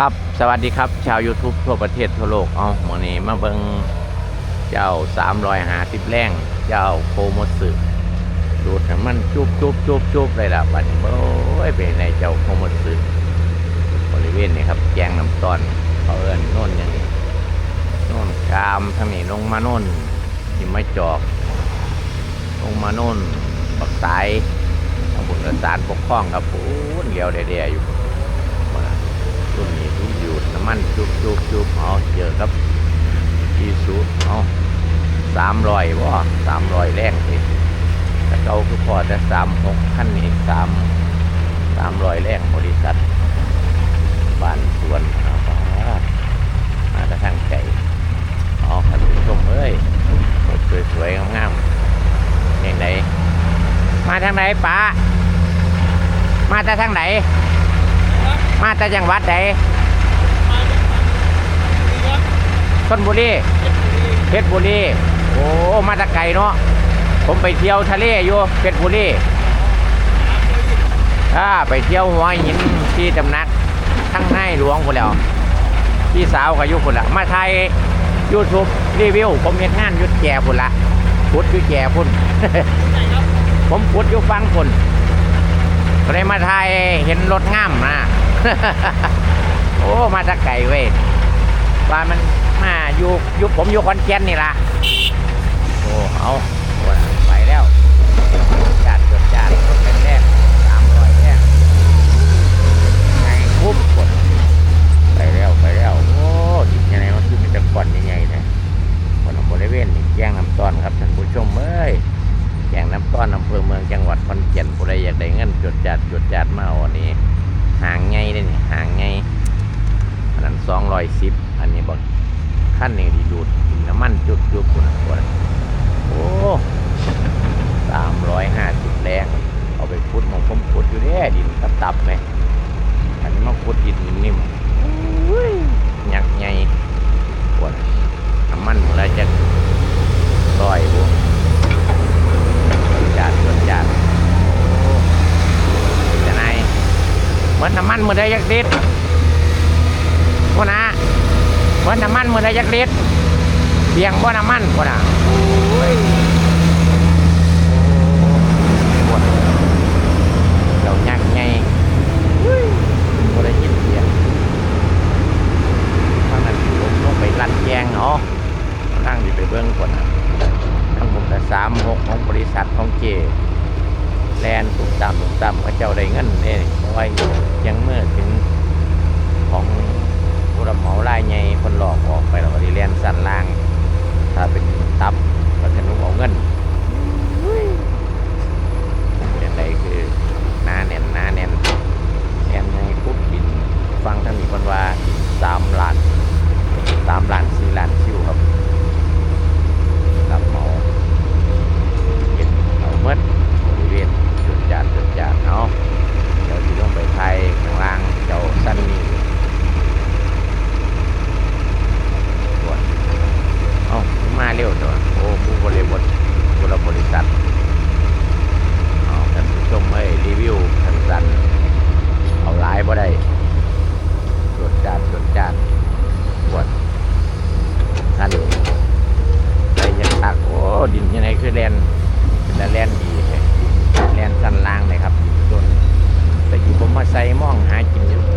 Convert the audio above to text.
ครับ สวัสดีครับ ชาว YouTube ทั่วประเทศทั่วโลก เอาหมอนี้มาเบิงเจ้า350แรงเจ้าโคโมสึดูดมันจุบจุบจุบจุบเลยล่ะบัดนี้โอ้ยเป็นในเจ้าโคโมสึบริเวณนี้ครับแกงน้ำตอนเขาเอิ้นโน่นอย่างนี้โน่นกามทางนี้ลงมาโน่นที่ไม่จอกลงมาโน่นปักสายทางบุญสารปกครองครับปูนเลี้ยวเดียๆอยู่ รุ่นนี้รุ่นอยู่น้ำ มันจุบจุบจุบเอาเจอครับอีซูเอาสามรอยว่สามรอยแรงสิแต่เก่าคือพอแต่สามหกขั้นนี้สามสามรอยแรงบริษัทบ้านสวนเอามากระทั่งใจเอาท่านชมเอ้ยสวยๆงามๆยังไงมาทางไหนป้ามาจากทางไหน มาจากจังหวัดไหน ชนบุรีเพชรบุรีโอ้มาจากไกลเนาะผมไปเที่ยวทะเลอยู่เพชรบุรีอ่าไปเที่ยวหัวหินที่ตำนักทั้งในหลวงคนแล้วพี่สาวกับยุคนละมาไทยยูทูบรีวิวผมเห็นงานยุดแก่พุ่นละพุดยุดแก่พุ่นผมพุดยู่ฟังพุ่นก็เลยมาไทยเห็นรถง่ามนะโอ้มาจากไก่เว้ยว่ามัน มาอยู่อยู่ผมอยู่คอนแกนนี่ละโอ้เอาไปแล้วจัดจดจัดรถแรกสามร้อยแรกไงปุ๊บกดไปแล้วไปแล้วโอ้ดิยังไงมันคือมีแต่ก่อนยังไงเนี่ยคนบริเวณนี่แย่งน้ำต้อนครับท่านผู้ชมเอ้ยแกงน้ำต้อนอำเภอเมืองจังหวัดขอนแก่นผู้ใดอยากได้เงินจดจัดจดจัดมาอันนี้หางไงได้นี่หางไงอันนั้นสองร้อยสิบอันนี้บอก ขั้นนี้ดีดูดน้ำมันจุดจุดคุณคนโอ้สามร้อยห้าสิบแรงเอาไปพุดมองผมพุดอยู่เด้ดินตับตับๆไหมอันนี้มาพุดดินนิ่มๆอุ้ยยักใหญ่ปวดน้ำมันเมื่อไรจะลอยบุจานจนจานจะไหนเหมือนน้ำมันมือได้ยักษ์ลิตรพวนะ เหมือน้ำมันมือได้ยักษ์ลิตรเบียงบ่น้ำมันพวกนะโอ้ยโอ้ปวดเรายักไงบ่ได้ยินเสียงทางนั้นลงลงไปรัดแยงเนาะนั่งอยู่ไปเบื้องก่อนนะทั้งหมดสามหกของบริษัทของเจแลนตุกตามตุกตามพระเจ้าได้เงินเนี่ยไว้ยังเมื่อถึงของ ผู้รับเหมาลายใหญ่คนหลอกออกไปแล้วก็ดีเลียนสั้นล่าง ถ้าเป็นตับก็จะนุ่งเอาเงิน องหากินอยู่